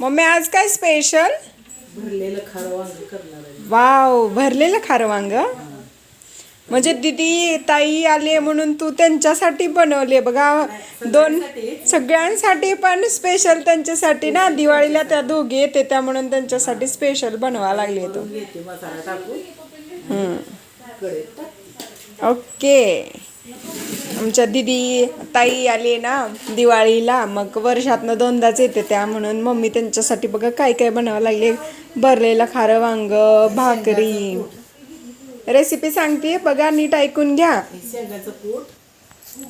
Mummy आज काय special भरलेलं खारं वांग करणार आहे. वाव भरलेलं खारं वांग? म्हणजे दिदी ताई आले म्हणून तू त्यांच्यासाठी बनवले बघा दोन सगळ्यांसाठी पण स्पेशल त्यांच्यासाठी ना? दिवाळीला त्या दोघी येते त्या म्हणून त्यांच्यासाठी स्पेशल बनवा लागले तो. घेते मसाला टाकून. हम्म. कढईत टाक. ओके. आमच्या दिदी ताई आली ना दिवाळीला मग वर्षातनं दोनदाच येते त्या म्हणून मम्मी त्यांच्यासाठी बघा काय काय बनावं लागले. भरलेलं खारं वांग भाकरी. रेसिपी सांगते बघा नीट ऐकून घ्या. शेंगाचं कूट.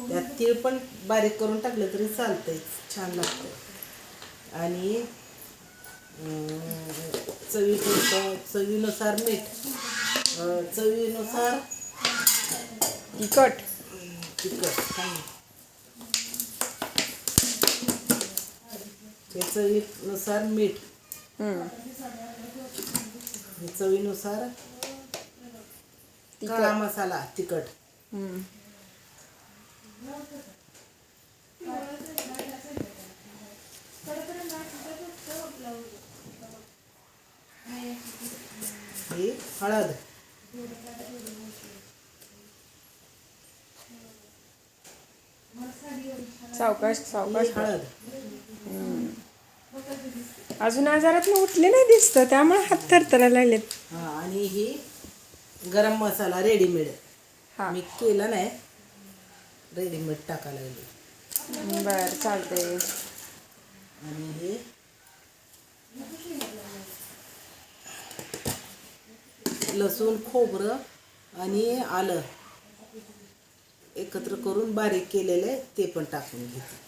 त्यात तीळ पण बारीक करून टाकलं तरी चालतंय छान लागतं आणि चवीपुरतं चवीनुसार मीठ. चवीनुसार तिखट. तिखट हे चवीनुसार मीठ. हम्म. चवीनुसार काळा मसाला तिखट. हम्म. हे हळद. सावकाश सावकाश. हळद. अजून आजारात उठले नाही दिसतं त्यामुळे हात थरथरायला लागलेत. हा आणि ही गरम मसाला रेडीमेड. हा. मी केला नाही. रेडीमेड टाकायला लागली. बर चालतंय. आणि हे लसूण खोबरं आणि आलं. एकत्र करून बारीक केलेले ते पण टाकून घेते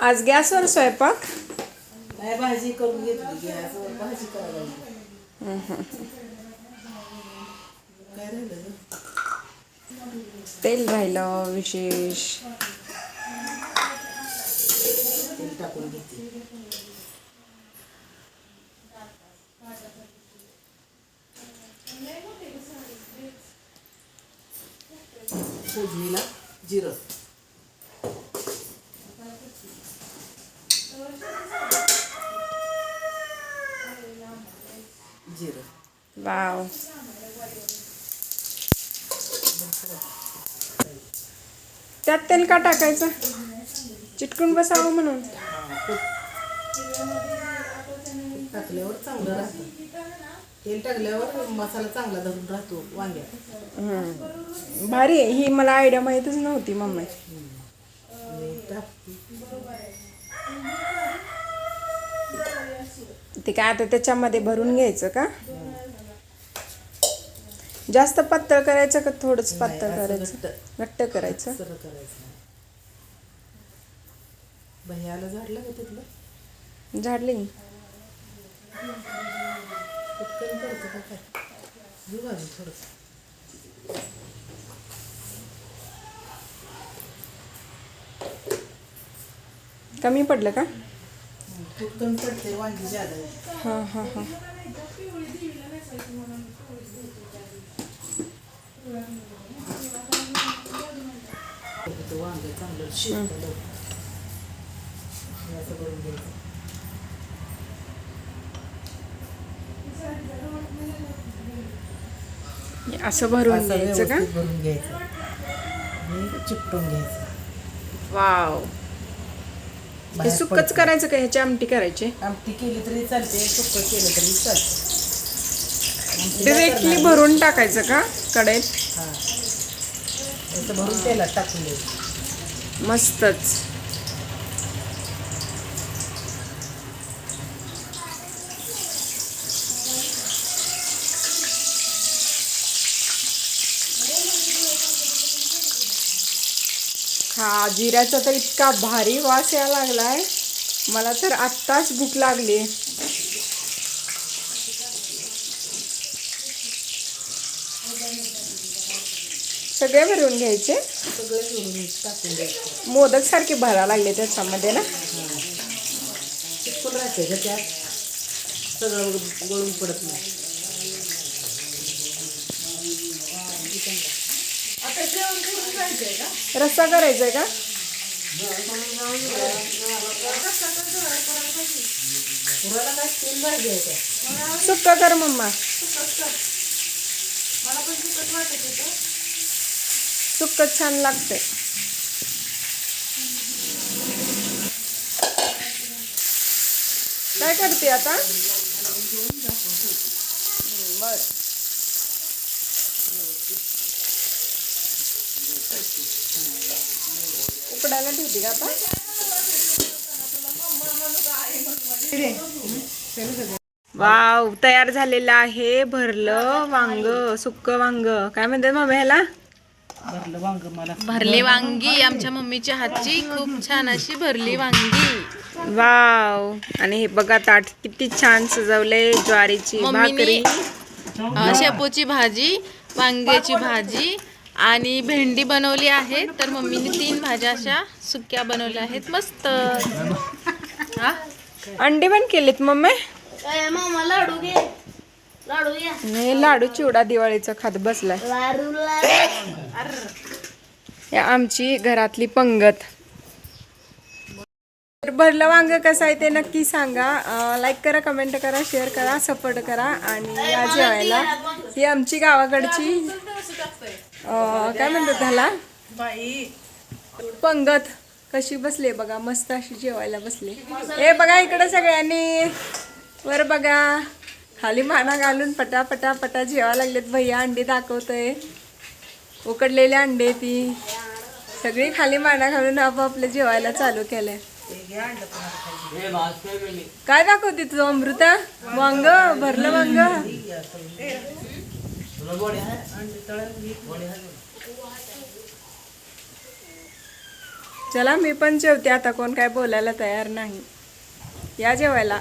आज गॅसवर स्वयंपाक भाजी करून घेतली गॅसवर भाजी करायला लागली. काय राहिलं ग? तेल राहिलं विशेष तेल टाकून घेते. फोडणीला जिरं. जिरं. वाव. त्यात तेल का टाकायचं? चिटकून बसावं म्हणून. टाकल्यावर चांगलं राहतं. तेल टाकल्यावर मसाला चांगला धरून राहतो वांग्यात. भारी आहे. ही मला आयडिया माहीतच नव्हती मम्मी. ते काय आता त्याच्यामध्ये भरून घ्यायचं का? जास्त पातळ करायचं का थोडंच पातळ करायचं? घट्ट. करायचं. भैयाला झाडलं का तिथलं? झाडले पटकन करतं का काय? घेऊ अजून थोडंसं. कमी पडलं का? कमी पडते वांगी जादा आहे. हां हां हां. ते वांगे चांगलं. हे असं करून घ्यायचं. असं भरून घ्यायचं का? भरून घ्यायचं. आणि चिपटून घ्यायचं. वाव. हे सुक्कच पडतं. करायचं का? ह्याची आमटी करायची? आमटी केली तरी चालते सुक्क केलं तरी चालते. डिरेक्टली. भरून टाकायचं का? हा. असं भरून तेलात टाकून द्यायचं. मस्तच. हा जिऱ्याचा तर इतका भारी वास यायला लागलाय. मला तर आत्ताच भूक लागली. सगळे भरून घ्यायचे? मोदक सारखे भरा लागले त्याच्यामध्ये ना? सगळं गळून पडत नाही. रस्सा करायचा आहे का? सुक्क कर मम्मा. सुक्क छान लागतंय. काय करते आता? बर उकडायला ठेवते का आता? वाव तयार झालेलं आहे भरलं वांग सुक्क वांग. काय म्हणतात मग ह्याला? भरलं वांग मला. भरली वांगी आमच्या मम्मीच्या हातची. खूप छान अशी भरली वांगी. वाव. आणि हे बघा ताट किती छान सजवलंय ज्वारीची भाकरी. शेपूची भाजी वांग्याची भाजी आणि भेंडी बनवली आहे. तर मम्मीने तीन भाज्या अशा सुक्या बनवल्या आहेत. मस्त. हा? अंडे पण केलेत मम्मी? मामा लाडू घे. लाडू आणि लाडू चिवडा दिवाळीचा खात बसलाय. हे आमची घरातली पंगत. तर भरलं वांग कसं आहे ते नक्की सांगा. लाईक करा कमेंट करा शेअर करा सपोर्ट करा आणि या जेवायला. ही आमची गावाकडची काय म्हणतात त्याला? बाई. पंगत. कशी बसले बघा मस्त अशी जेवायला बसले. ए बघा इकडे सगळ्यांनी. वर बघा. खाली माना घालून पटा पटा पटा जेवा लागलेत. भैया अंडी दाखवतोय. उकडलेले अंडे ती. सगळी खाली माना घालून आपापलं जेवायला चालू केलंय. काय दाखवते तू अमृता? वांग भरलं वांग? चला मी पण जेवते. आता कोण काय बोलायला तयार नाही. या जेवायला.